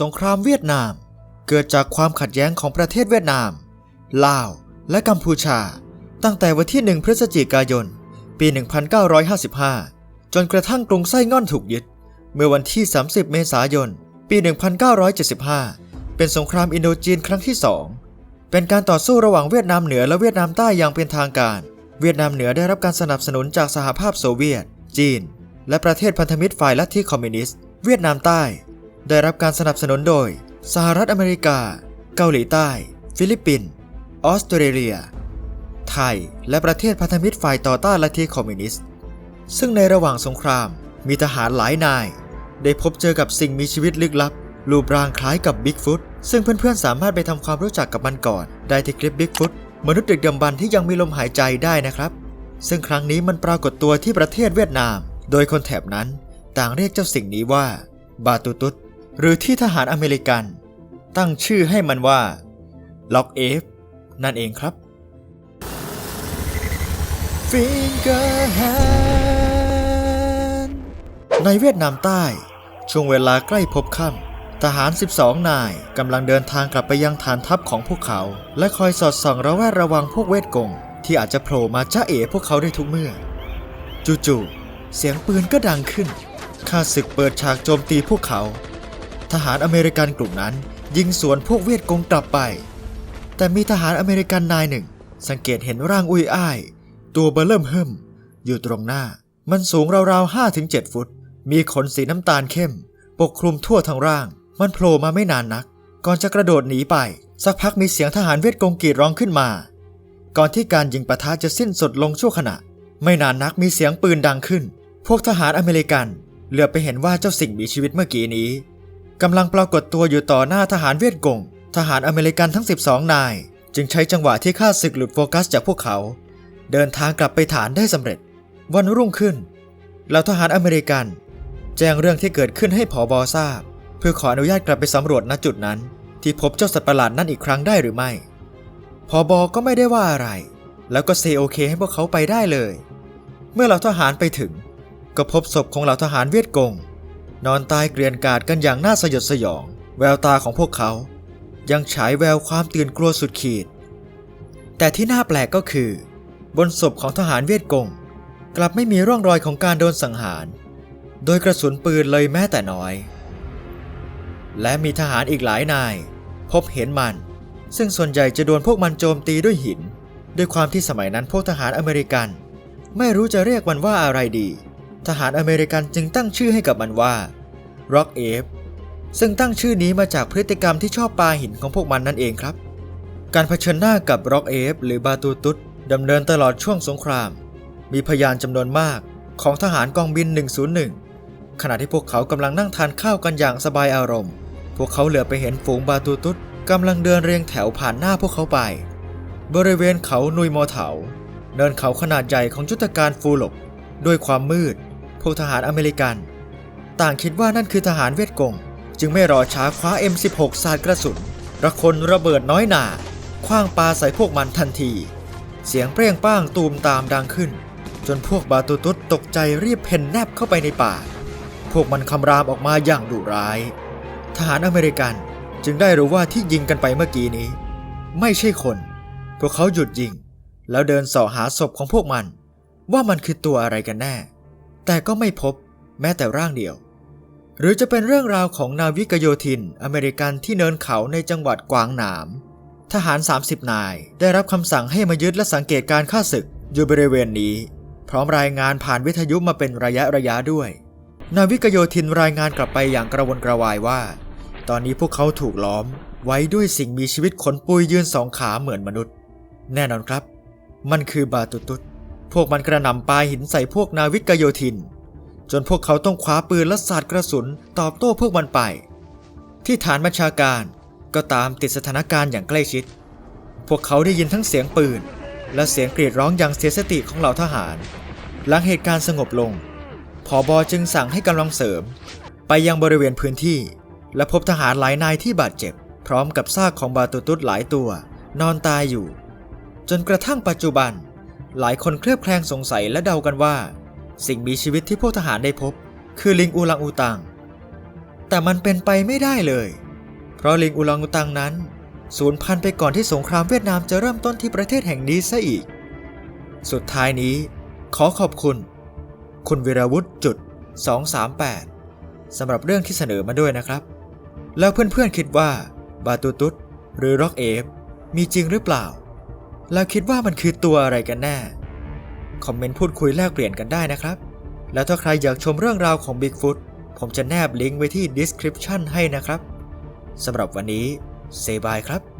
สงครามเวียดนาม เกิดจากความขัดแย้งของประเทศเวียดนาม ลาว และกัมพูชา ตั้งแต่วันที่ 1 พฤศจิกายน ปี 1955 จนกระทั่งกรุงไส้ง่อนถูกยึด เมื่อวันที่ 30 เมษายน ปี 1975 เป็นสงครามอินโดจีนครั้งที่2เป็นการต่อสู้ระหว่างเวียดนามเหนือและเวียดนามใต้อย่างเป็นทางการ เวียดนามเหนือได้รับการสนับสนุนจากสหภาพโซเวียต จีน และประเทศพันธมิตรฝ่ายลัทธิคอมมิวนิสต์ เวียดนามใต้ ได้รับการสนับสนุนโดย สหรัฐอเมริกา เกาหลีใต้ ฟิลิปปินส์ออสเตรเลีย ไทย และประเทศพันธมิตรฝ่ายต่อต้านลัทธิคอมมิวนิสต์ ซึ่งในระหว่างสงครามมีทหารหลายนาย ได้พบเจอกับสิ่งมีชีวิตลึกลับ รูปร่างคล้ายกับบิ๊กฟุตซึ่งเพื่อนๆสามารถไปทำความรู้จักกับมันก่อน ได้ที่คลิปบิ๊กฟุตมนุษย์ดึกดำบรรที่ยังมีลมหายใจได้นะครับ ซึ่งครั้งนี้มันปรากฏตัวที่ประเทศเวียดนาม โดยคนแถบนั้น ต่างเรียกเจ้าสิ่งนี้ว่า บาตูตุต หรือที่ทหารอเมริกัน ตั้งชื่อให้มันว่าล็อกเอฟนั่นเองครับ Finger Hand ในเวียดนามใต้ ช่วงเวลาใกล้พบค่ำทหาร 12 นายกำลังเดินทางกลับไปยังฐานทัพของพวกเขา และคอยสอดส่องระแวดระวังพวกเวทกง ที่อาจจะโผล่มาจ้าเอ๋พวกเขาได้ทุกเมื่อ จู่ๆเสียงปืนก็ดังขึ้นข้าศึกเปิดฉากโจมตีพวกเขา ทหารอเมริกันกลุ่มนั้น ยิงสวนพวกเวียดกงกลับไป แต่มีทหารอเมริกันนายหนึ่ง สังเกตเห็นร่างอุ้ยอ้าย ตัวเบอเริ่มเฮิมอยู่ตรงหน้า มันสูงราวๆ5-7ถึงฟุต มีขนสีน้ำตาลเข้ม ปกคลุมทั่วทั้งร่าง มันโผล่มาไม่นานนัก ก่อนจะกระโดดหนีไป สักพักมีเสียงทหารเวียดกงกรีดร้องขึ้นมา ก่อนที่การยิงปะทะจะสิ้นสุดลงชั่วขณะ ไม่นานนักมีเสียงปืนดังขึ้น พวกทหารอเมริกันเหลือไปเห็นว่าเจ้าสิ่งมีชีวิตเมื่อกี้นี้ กำลังปรากฏตัวอยู่ต่อหน้าทหารเวียดกง ทหารอเมริกันทั้ง 12 นาย จึงใช้จังหวะที่ข้าศึกหลุดโฟกัสจากพวกเขา เดินทางกลับไปฐานได้สำเร็จ วันรุ่งขึ้นเหล่าทหารอเมริกัน แจ้งเรื่องที่เกิดขึ้นให้ผอบอทราบ เพื่อขออนุญาตกลับไปสำรวจณจุดนั้น ที่พบเจ้าสัตว์ประหลาดนั่นอีกครั้งได้หรือไม่ผอบอก็ไม่ได้ว่าอะไร แล้วก็เซโอเคให้พวกเขาไปได้เลย เมื่อเหล่าทหารไปถึง ก็พบศพของเหล่าทหารเวียดกง นอนตายเกลื่อนกาดกันอย่างน่าสยดสยอง แววตาของพวกเขา ยังฉายแววความตื่นกลัวสุดขีด แต่ที่น่าแปลกก็คือ บนศพของทหารเวียดกง กลับไม่มีร่องรอยของการโดนสังหาร โดยกระสุนปืนเลยแม้แต่น้อย และมีทหารอีกหลายนาย พบเห็นมัน ซึ่งส่วนใหญ่จะโดนพวกมันโจมตีด้วยหิน ด้วยความที่สมัยนั้นพวกทหารอเมริกัน ไม่รู้จะเรียกมันว่าอะไรดี ทหารอเมริกันจึงตั้งชื่อให้กับมันว่า Rock Ape ซึ่งตั้งชื่อนี้มาจากพฤติกรรมที่ชอบปาหินของพวกมันนั่นเองครับ การเผชิญหน้ากับ Rock Ape หรือบาตูตุตดำเนินตลอดช่วงสงคราม มีพยานจำนวนมากของทหารกองบิน 101 ขณะที่พวกเขากำลังนั่งทานข้าวกันอย่างสบายอารมณ์ พวกเขาเหลือไปเห็นฝูงบาตูตุตกำลังเดินเรียงแถวผ่านหน้าพวกเขาไป บริเวณเขานุยมอเถา เนินเขาขนาดใหญ่ของยุทธการฟูหลก ด้วยความมืด พวกทหารอเมริกัน ต่างคิดว่านั่นคือทหารเวียดกง จึงไม่รอช้าคว้า M16 สาดกระสุนระคนระเบิดน้อยหนาคว้างปาใส่พวกมันทันที เสียงเปรี้ยงป้างตูมตามดังขึ้น จนพวกบาตูตุตตกใจรีบเพ่นแนบเข้าไปในป่า พวกมันคำรามออกมาอย่างดุร้าย ทหารอเมริกันจึงได้รู้ว่าที่ยิงกันไปเมื่อกี้นี้ ไม่ใช่คน พวกเขาหยุดยิง แล้วเดินส่อหาศพของพวกมัน ว่ามันคือตัวอะไรกันแน่ แต่ก็ไม่พบแม้แต่ร่างเดียว หรือจะเป็นเรื่องราวของนาวิกโยธินอเมริกันที่เนินเขาในจังหวัดกวางหนาม ทหาร 30 นายได้รับคำสั่งให้มายึดและสังเกตการฆ่าศึกอยู่บริเวณนี้ พร้อมรายงานผ่านวิทยุมาเป็นระยะระยะด้วย นาวิกโยธินรายงานกลับไปอย่างกระวนกระวายว่า ตอนนี้พวกเขาถูกล้อม ไว้ด้วยสิ่งมีชีวิตขนปุยยืนสองขาเหมือนมนุษย์ แน่นอนครับ มันคือบาตุตุต พวกมันกระหน่ำปาหินใส่พวกนาวิกโยธิน จนพวกเขาต้องคว้าปืนและสาดกระสุนตอบโต้พวกมันไป ที่ฐานบัญชาการก็ตามติดสถานการณ์อย่างใกล้ชิด พวกเขาได้ยินทั้งเสียงปืน และเสียงกรีดร้องอย่างเสียสติของเหล่าทหาร หลังเหตุการณ์สงบลงผอบอจึงสั่งให้กำลังเสริม ไปยังบริเวณพื้นที่ และพบทหารหลายนายที่บาดเจ็บ พร้อมกับซากของบาตูตุตหลายตัว นอนตายอยู่ จนกระทั่งปัจจุบัน หลายคนเคลือบแคลงสงสัยและเดากันว่า สิ่งมีชีวิตที่พวกทหารได้พบ คือลิงอูลังอูตัง แต่มันเป็นไปไม่ได้เลย เพราะลิงอุลังอุตังนั้นสูญพันธุ์ไปก่อนที่สงครามเวียดนามจะเริ่มต้นที่ประเทศแห่งนี้ซะอีก สุดท้ายนี้ ขอขอบคุณ คุณวิรวุฒิจุด 238สำหรับเรื่องที่เสนอมาด้วยนะครับ แล้วเพื่อนๆคิดว่า บาตูตุตหรือร็อกเอฟมีจริงหรือเปล่า แล้วคิดว่ามันคือตัวอะไรกันแน่ คอมเมนต์พูดคุยแลกเปลี่ยนกันได้นะครับ แล้วถ้าใครอยากชมเรื่องราวของ Bigfoot ผมจะแนบลิงก์ไว้ที่ description ให้นะครับ สำหรับวันนี้เซบายครับ